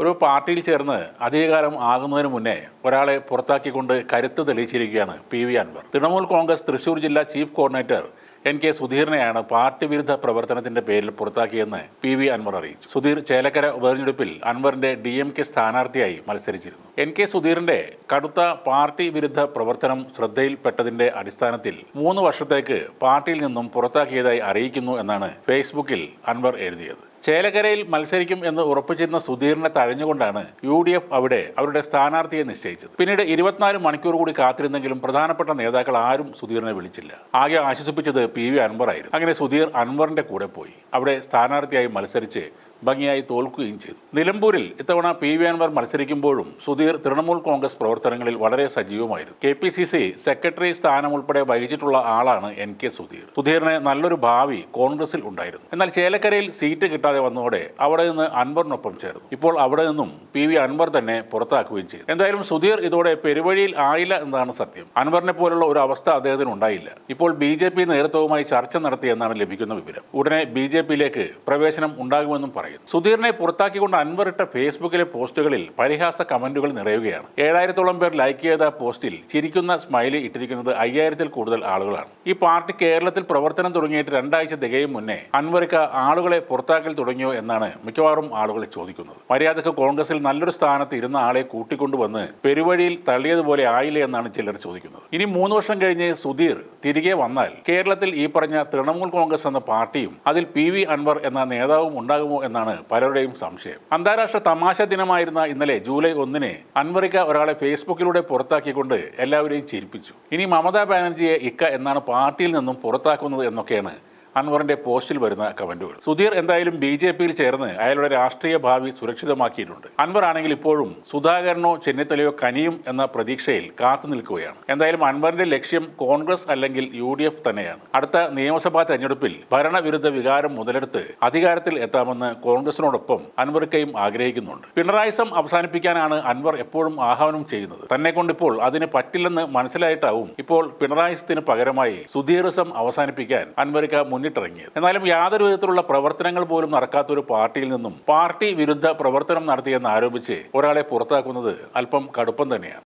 ഒരു പാർട്ടിയിൽ ചേർന്ന് അധികാരം ആകുന്നതിന് മുന്നേ ഒരാളെ പുറത്താക്കിക്കൊണ്ട് കരുത്ത് തെളിയിച്ചിരിക്കുകയാണ് P V Anvar. Trinamool Congress Thrissur ജില്ലാ ചീഫ് കോർഡിനേറ്റർ എൻ കെ സുധീറിനെയാണ് പാർട്ടി വിരുദ്ധ പ്രവർത്തനത്തിന്റെ പേരിൽ പുറത്താക്കിയെന്ന് പി വി അൻവർ അറിയിച്ചു. സുധീർ ചേലക്കര ഉപതെരഞ്ഞെടുപ്പിൽ അൻവറിന്റെ ഡി എം കെ സ്ഥാനാർത്ഥിയായി മത്സരിച്ചിരുന്നു. എൻ കെ സുധീറിന്റെ കടുത്ത പാർട്ടി വിരുദ്ധ പ്രവർത്തനം ശ്രദ്ധയിൽപ്പെട്ടതിന്റെ അടിസ്ഥാനത്തിൽ മൂന്ന് വർഷത്തേക്ക് പാർട്ടിയിൽ നിന്നും പുറത്താക്കിയതായി അറിയിക്കുന്നു എന്നാണ് ഫേസ്ബുക്കിൽ അൻവർ എഴുതിയത്. ചേലക്കരയിൽ മത്സരിക്കും എന്ന് ഉറപ്പിച്ചിരുന്ന സുധീറിനെ തഴഞ്ഞുകൊണ്ടാണ് യു ഡി എഫ് അവിടെ അവരുടെ സ്ഥാനാർത്ഥിയെ നിശ്ചയിച്ചത്. പിന്നീട് ഇരുപത്തിനാല് മണിക്കൂർ കൂടി കാത്തിരുന്നെങ്കിലും പ്രധാനപ്പെട്ട നേതാക്കൾ ആരും സുധീറിനെ വിളിച്ചില്ല. ആകെ ആശ്വസിപ്പിച്ചത് പി വി അൻവർ ആയിരുന്നു. അങ്ങനെ സുധീർ അൻവറിന്റെ കൂടെ പോയി. അവിടെ സ്ഥാനാർത്ഥിയായി മത്സരിച്ച് ഭംഗിയായി തോൽക്കുകയും ചെയ്തു. നിലമ്പൂരിൽ ഇത്തവണ പി വി അൻവർ മത്സരിക്കുമ്പോഴും സുധീർ തൃണമൂൽ കോൺഗ്രസ് പ്രവർത്തനങ്ങളിൽ വളരെ സജീവമായിരുന്നു. K P C C secretary സ്ഥാനം ഉൾപ്പെടെ വഹിച്ചിട്ടുള്ള ആളാണ് എൻ കെ സുധീർ. സുധീറിന് നല്ലൊരു ഭാവി കോൺഗ്രസിൽ ഉണ്ടായിരുന്നു. എന്നാൽ ചേലക്കരയിൽ സീറ്റ് കിട്ടാതെ വന്നതോടെ അവിടെ നിന്ന് അൻവറിനൊപ്പം ചേർന്നു. ഇപ്പോൾ അവിടെ നിന്നും പി വി അൻവർ തന്നെ പുറത്താക്കുകയും ചെയ്തു. എന്തായാലും സുധീർ ഇതോടെ പെരുവഴിയിൽ ആയില്ല എന്നതാണ് സത്യം. അൻവറിനെ പോലുള്ള ഒരു അവസ്ഥ അദ്ദേഹത്തിന് ഉണ്ടായില്ല. ഇപ്പോൾ ബി ജെ പി നേതൃത്വവുമായി ചർച്ച നടത്തിയെന്നാണ് ലഭിക്കുന്ന വിവരം. ഉടനെ ബി ജെ പിയിലേക്ക് പ്രവേശനം ഉണ്ടാകുമെന്നും പറയുന്നു സുധീറിനെ പുറത്താക്കിക്കൊണ്ട് അൻവർ ഇട്ട ഫേസ്ബുക്കിലെ പോസ്റ്റുകളിൽ പരിഹാസ കമന്റുകൾ നിറയുകയാണ്. ഏഴായിരത്തോളം പേർ ലൈക്ക് ചെയ്ത പോസ്റ്റിൽ ചിരിക്കുന്ന സ്മൈലി ഇട്ടിരിക്കുന്നത് അയ്യായിരത്തിൽ കൂടുതൽ ആളുകളാണ്. ഈ പാർട്ടി കേരളത്തിൽ പ്രവർത്തനം തുടങ്ങിയിട്ട് രണ്ടാഴ്ച തികയും മുന്നേ അൻവർക്ക് ആളുകളെ പുറത്താക്കൽ തുടങ്ങിയോ എന്നാണ് മിക്കവാറും ആളുകൾ ചോദിക്കുന്നത്. മര്യാദയ്ക്ക് കോൺഗ്രസിൽ നല്ലൊരു സ്ഥാനത്ത് ഇരുന്ന ആളെ കൂട്ടിക്കൊണ്ടുവന്ന് പെരുവഴിയിൽ തള്ളിയതുപോലെ ആയില്ലേ എന്നാണ് ചിലർ ചോദിക്കുന്നത്. ഇനി മൂന്ന് വർഷം കഴിഞ്ഞ് സുധീർ തിരികെ വന്നാൽ കേരളത്തിൽ ഈ പറഞ്ഞ തൃണമൂൽ കോൺഗ്രസ് എന്ന പാർട്ടിയും അതിൽ പി വി അൻവർ എന്ന നേതാവും ഉണ്ടാകുമോ എന്നാണ് പലരുടെയും സംശയം. അന്താരാഷ്ട്ര തമാശ ദിനമായിരുന്ന ഇന്നലെ ജൂലൈ ഒന്നിന് അൻവറിക്ക ഒരാളെ ഫേസ്ബുക്കിലൂടെ പുറത്താക്കിക്കൊണ്ട് എല്ലാവരെയും ചിരിപ്പിച്ചു. ഇനി മമതാ ബാനർജിയെ ഇക്ക എന്നാണ് പാർട്ടിയിൽ നിന്നും പുറത്താക്കുന്നത് എന്നൊക്കെയാണ് അൻവറിന്റെ പോസ്റ്റിൽ വരുന്ന കമന്റുകൾ. സുധീർ എന്തായാലും ബി ജെ പിയിൽ ചേർന്ന് അയാളുടെ രാഷ്ട്രീയ ഭാവി സുരക്ഷിതമാക്കിയിട്ടുണ്ട്. അൻവർ ആണെങ്കിൽ ഇപ്പോഴും സുധാകരനോ ചെന്നിത്തലയോ കനിയും എന്ന പ്രതീക്ഷയിൽ കാത്തു നിൽക്കുകയാണ്. എന്തായാലും അൻവറിന്റെ ലക്ഷ്യം കോൺഗ്രസ് അല്ലെങ്കിൽ യു ഡി എഫ് തന്നെയാണ്. അടുത്ത നിയമസഭാ തെരഞ്ഞെടുപ്പിൽ ഭരണവിരുദ്ധ വികാരം മുതലെടുത്ത് അധികാരത്തിൽ എത്താമെന്ന് കോൺഗ്രസിനോടൊപ്പം അൻവർക്കയും ആഗ്രഹിക്കുന്നുണ്ട്. പിണറായിസം അവസാനിപ്പിക്കാനാണ് അൻവർ എപ്പോഴും ആഹ്വാനം ചെയ്യുന്നത്. തന്നെ കൊണ്ടിപ്പോൾ അതിന് പറ്റില്ലെന്ന് മനസ്സിലായിട്ടാവും ഇപ്പോൾ പിണറായിസത്തിന് പകരമായി സുധീറിസം അവസാനിപ്പിക്കാൻ അൻവരിക്ക മുന്നിട്ടിറങ്ങിയത്. എന്നാലും യാതൊരു വിധത്തിലുള്ള പ്രവർത്തനങ്ങൾ പോലും നടക്കാത്ത ഒരു പാർട്ടിയിൽ നിന്നും പാർട്ടി വിരുദ്ധ പ്രവർത്തനം നടത്തിയെന്ന് ആരോപിച്ച് ഒരാളെ പുറത്താക്കുന്നത് അല്പം കടുപ്പം തന്നെയാണ്.